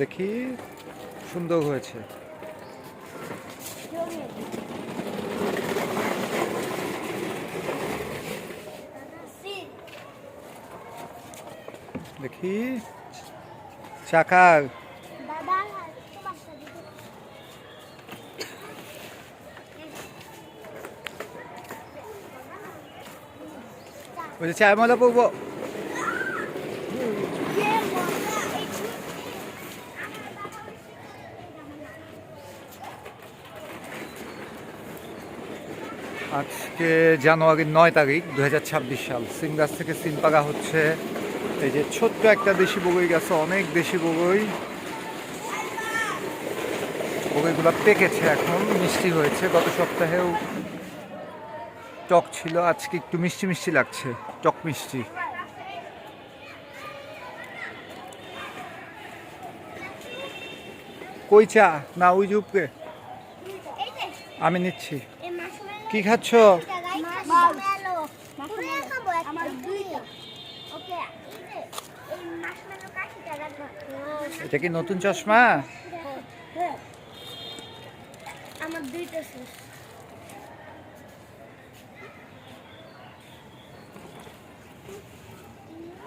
দেখি সুন্দর হয়েছে। দেখি চাকার। বলছে চায় মজা পড়ব। আজকে জানুয়ারির নয় তারিখ দু হাজার ছাব্বিশ সাল। সিংগাস থেকে সিনপাড়া হচ্ছে। এই যে ছোট্ট একটা দেশি বগই গেছে, অনেক দেশি বগই। বগইগুলো পেকেছে এখন, মিষ্টি হয়েছে। গত সপ্তাহেও টক ছিল, আজকে একটু মিষ্টি মিষ্টি লাগছে, টক মিষ্টি। কই চা? না, ওই যে আমি নিচ্ছি। কি খাচ্ছ? এটা কি নতুন চশমা? আমার দুইটা শেষ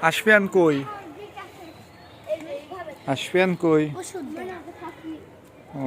আসফিয়ান কই? আসফিয়ান কই? ও।